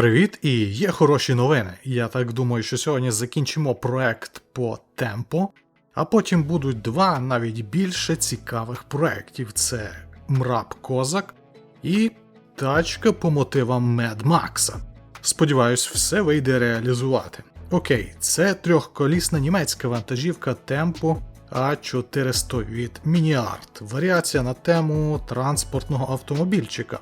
Привіт, і є хороші новини. Я так думаю, що сьогодні закінчимо проект по темпу, а потім будуть два навіть більше цікавих проєктів: це Мраб Козак і тачка по мотивам Мед Макса. Сподіваюсь, все вийде реалізувати. Окей, це трьохколісна німецька вантажівка темпу А400 від Мініарт. Варіація на тему транспортного автомобільчика.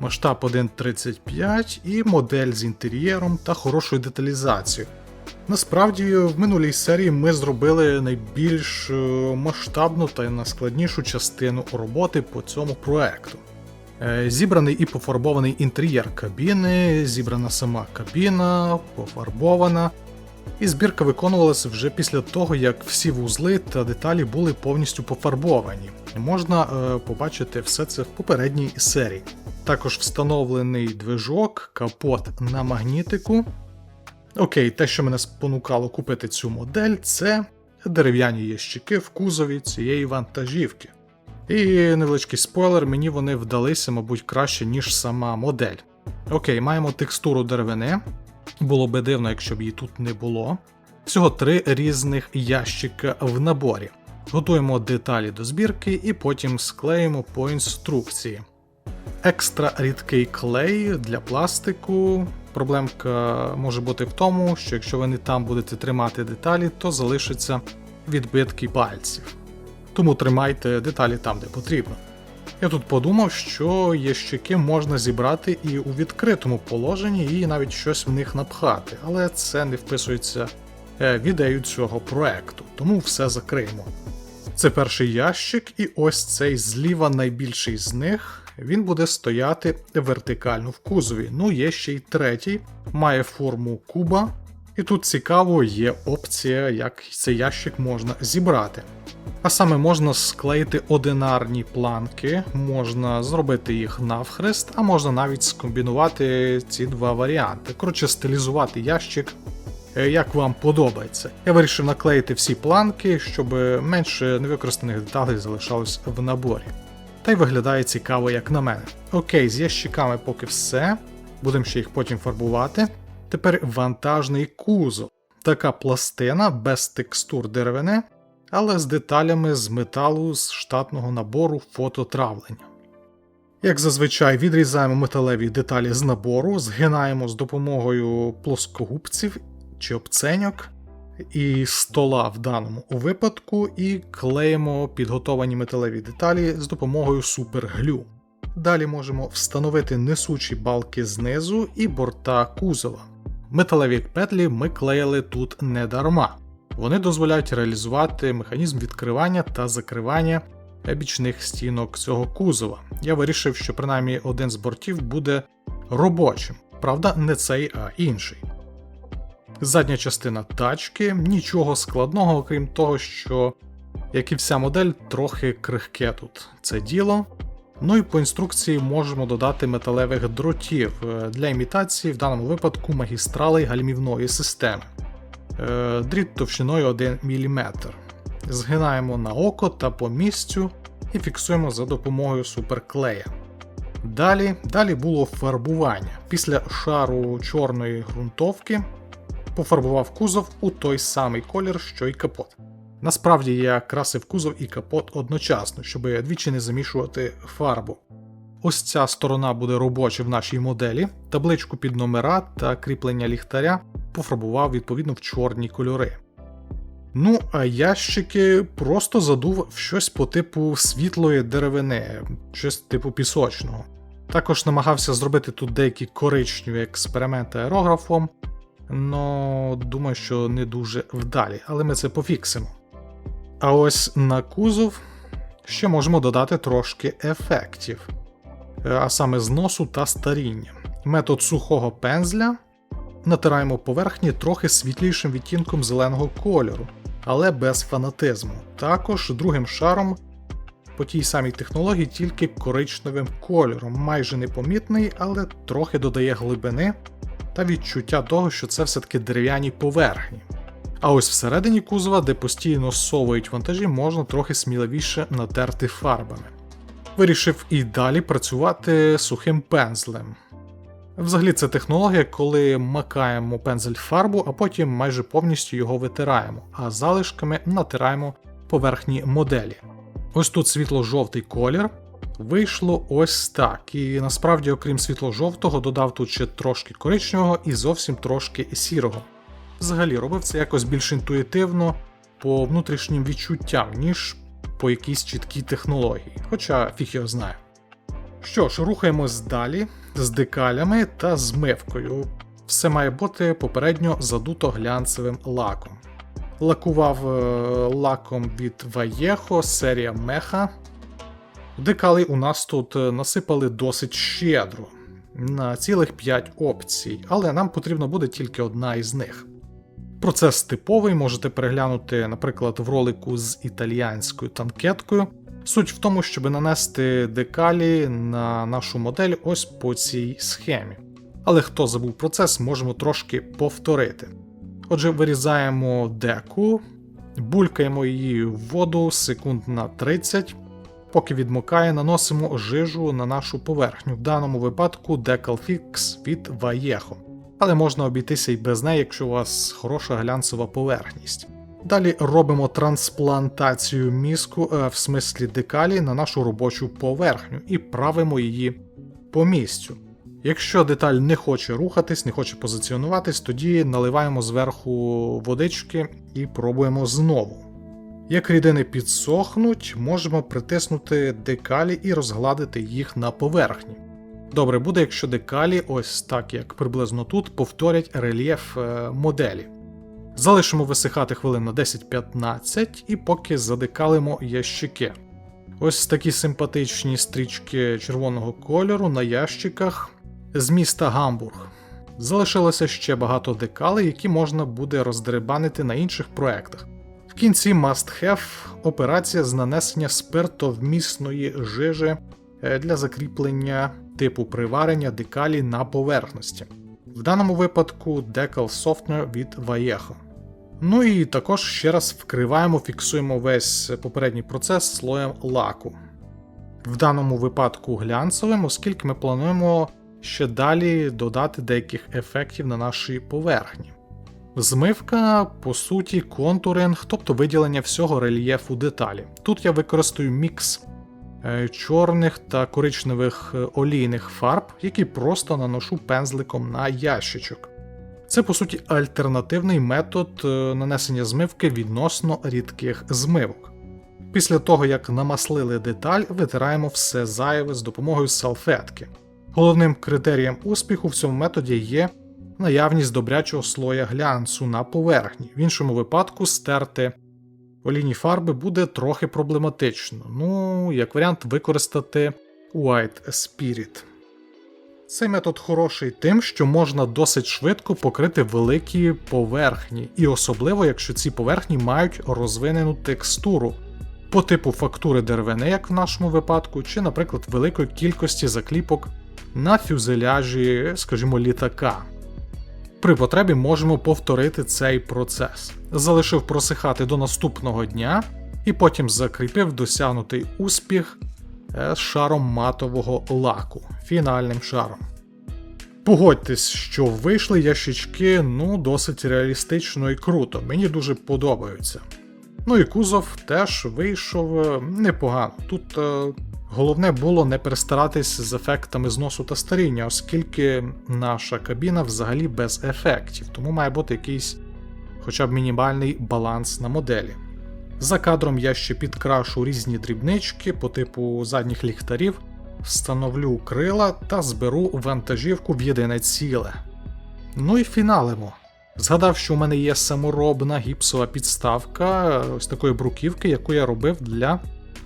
Масштаб 1.35 і модель з інтер'єром та хорошою деталізацією. Насправді, в минулій серії ми зробили найбільш е, масштабну та найскладнішу частину роботи по цьому проекту. Е, Зібраний і пофарбований інтер'єр кабіни, зібрана сама кабіна, пофарбована. І збірка виконувалася вже після того, як всі вузли та деталі були повністю пофарбовані. Можна е, побачити все це в попередній серії. Також встановлений движок, капот на магнітику. Окей, те, що мене спонукало купити цю модель, це дерев'яні ящики в кузові цієї вантажівки. І невеличкий спойлер, мені вони вдалися, мабуть, краще, ніж сама модель. Окей, маємо текстуру деревини. Було би дивно, якщо б її тут не було. Всього три різних ящика в наборі. Готуємо деталі до збірки і потім склеїмо по інструкції. Екстра рідкий клей для пластику. Проблемка може бути в тому, що якщо ви не там будете тримати деталі, то залишаться відбитки пальців. Тому тримайте деталі там, де потрібно. Я тут подумав, що ящики можна зібрати і у відкритому положенні, і навіть щось в них напхати, але це не вписується е, в ідею цього проекту, тому все закриємо. Це перший ящик, і ось цей зліва найбільший з них. Він буде стояти вертикально в кузові. Ну, є ще й третій, має форму куба. І тут цікаво є опція, як цей ящик можна зібрати. А саме можна склеїти одинарні планки, можна зробити їх навхрест, а можна навіть скомбінувати ці два варіанти. Коротше, стилізувати ящик, е, як вам подобається. Я вирішив наклеїти всі планки, щоб менше невикористаних деталей залишалось в наборі. Та й виглядає цікаво, як на мене. Окей, з ящиками поки все. Будемо ще їх потім фарбувати. Тепер вантажний кузов. Така пластина без текстур деревини, але з деталями з металу з штатного набору фототравлення. Як зазвичай, відрізаємо металеві деталі з набору, згинаємо з допомогою плоскогубців чи обценьок і стола в даному випадку, і клеїмо підготовані металеві деталі з допомогою суперглю. Далі можемо встановити несучі балки знизу і борта кузова. Металеві петлі ми клеїли тут не дарма. Вони дозволяють реалізувати механізм відкривання та закривання бічних стінок цього кузова. Я вирішив, що принаймні один з бортів буде робочим, правда, не цей, а інший. Задня частина тачки, нічого складного, окрім того, що, як і вся модель, трохи крихке тут це діло. Ну і по інструкції можемо додати металевих дротів е, для імітації, в даному випадку магістралей гальмівної системи. Е, дріт товщиною 1 мм. Згинаємо на око та по місцю і фіксуємо за допомогою суперклея. Далі, Далі було фарбування. Після шару чорної ґрунтовки пофарбував кузов у той самий колір, що й капот. Насправді я красив кузов і капот одночасно, щоб двічі не замішувати фарбу. Ось ця сторона буде робоча в нашій моделі, табличку під номера та кріплення ліхтаря пофарбував відповідно в чорні кольори. Ну, а ящики просто задув в щось по типу світлої деревини, щось типу пісочного. Також намагався зробити тут деякі коричневі експерименти аерографом, но думаю, що не дуже вдалі, але ми це пофіксимо. А ось на кузов ще можемо додати трошки ефектів, а саме зносу та старіння. Метод сухого пензля натираємо поверхні трохи світлішим відтінком зеленого кольору, але без фанатизму. Також другим шаром по тій самій технології, тільки коричневим кольором, майже непомітний, але трохи додає глибини та відчуття того, що це все-таки дерев'яні поверхні. А ось всередині кузова, де постійно совують вантажі, можна трохи сміливіше натерти фарбами. Вирішив і далі працювати сухим пензлем. Взагалі, це технологія, коли макаємо пензель фарбу, а потім майже повністю його витираємо, а залишками натираємо поверхні моделі. Ось тут світло-жовтий колір. Вийшло ось так. І насправді, окрім світло-жовтого, додав тут ще трошки коричневого і зовсім трошки сірого. Взагалі робив це якось більш інтуїтивно по внутрішнім відчуттям, ніж по якійсь чіткій технології, хоча фіг його знає. Що ж, рухаємось далі з декалями та змивкою. Все має бути попередньо задуто глянцевим лаком. Лакував е, лаком від Vallejo, серія Меха. Декали у нас тут е, насипали досить щедро на цілих 5 опцій, але нам потрібна буде тільки одна із них. Процес типовий, можете переглянути, наприклад, в ролику з італіянською танкеткою. Суть в тому, щоб нанести декалі на нашу модель ось по цій схемі. Але хто забув процес, можемо трошки повторити. Отже, вирізаємо деку, булькаємо її в воду секунд на 30, поки відмокає, наносимо жижу на нашу поверхню, в даному випадку Decal Fix від Vallejo. Але можна обійтися і без неї, якщо у вас хороша глянцева поверхність. Далі робимо трансплантацію мізку, е, в смислі декалі, на нашу робочу поверхню і правимо її по місцю. Якщо деталь не хоче рухатись, не хоче позиціонуватись, тоді наливаємо зверху водички і пробуємо знову. Як рідини підсохнуть, можемо притиснути декалі і розгладити їх на поверхні. Добре буде, якщо декалі, ось так як приблизно тут, повторять рельєф е, моделі. Залишимо висихати хвилин на 10-15 і поки задекалимо ящики. Ось такі симпатичні стрічки червоного кольору на ящиках з міста Гамбург. Залишилося ще багато декалей, які можна буде роздерибанити на інших проектах. В кінці must have операція з нанесення спиртовмісної жижи е, для закріплення типу приварення декалі на поверхності. В даному випадку Decal Softener від Vallejo. Ну і також ще раз вкриваємо, фіксуємо весь попередній процес слоєм лаку. В даному випадку глянцевим, оскільки ми плануємо ще далі додати деяких ефектів на нашій поверхні. Змивка, по суті, контуринг, тобто виділення всього рельєфу деталі. Тут я використаю мікс е, чорних та коричневих е, олійних фарб, які просто наношу пензликом на ящичок. Це, по суті, альтернативний метод е, нанесення змивки відносно рідких змивок. Після того, як намаслили деталь, витираємо все зайве з допомогою салфетки. Головним критерієм успіху в цьому методі є наявність добрячого слоя глянцу на поверхні. В іншому випадку стерти олійні фарби буде трохи проблематично. Ну, як варіант, використати White Spirit. Цей метод хороший тим, що можна досить швидко покрити великі поверхні, і особливо, якщо ці поверхні мають розвинену текстуру по типу фактури деревини, як в нашому випадку, чи, наприклад, великої кількості закліпок на фюзеляжі, скажімо, літака. При потребі можемо повторити цей процес. Залишив просихати до наступного дня і потім закріпив досягнутий успіх з шаром матового лаку, фінальним шаром. Погодьтесь, що вийшли ящички ну, досить реалістично і круто, мені дуже подобаються. Ну і кузов теж вийшов е, непогано. Тут е, головне було не перестаратись з ефектами зносу та старіння, оскільки наша кабіна взагалі без ефектів, тому має бути якийсь хоча б мінімальний баланс на моделі. За кадром я ще підкрашу різні дрібнички по типу задніх ліхтарів, встановлю крила та зберу вантажівку в єдине ціле. Ну і фіналимо. Згадав, що у мене є саморобна гіпсова підставка ось такої бруківки, яку я робив для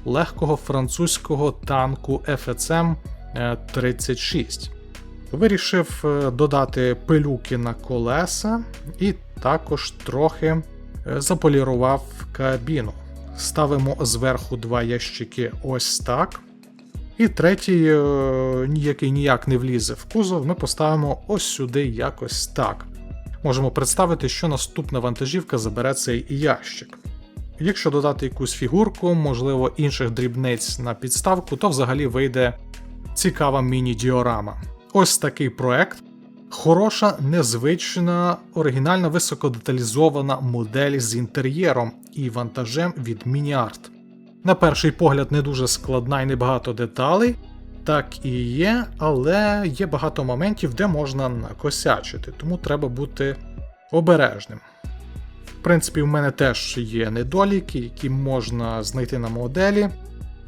легкого французького танку FCM 36. Вирішив е, додати пилюки на колеса і також трохи е, заполірував кабіну. Ставимо зверху два ящики ось так. І третій, е, який ніяк не влізе в кузов, ми поставимо ось сюди якось так. Можемо представити, що наступна вантажівка забере цей ящик. Якщо додати якусь фігурку, можливо, інших дрібниць на підставку, то взагалі вийде цікава міні-діорама. ось такий проект. Хороша, незвична, оригінальна високодеталізована модель з інтер'єром і вантажем від MiniArt. На перший погляд, не дуже складна і небагато деталей. Так і є, але є багато моментів, де можна накосячити, тому треба бути обережним. В принципі, в мене теж є недоліки, які можна знайти на моделі,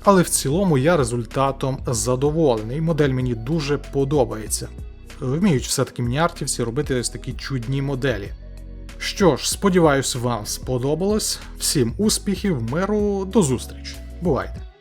але в цілому я результатом задоволений. Модель мені дуже подобається. Вміють все-таки мініартівці робити ось такі чудні моделі. Що ж, сподіваюсь, вам сподобалось. Всім успіхів, миру, до зустрічі. Бувайте!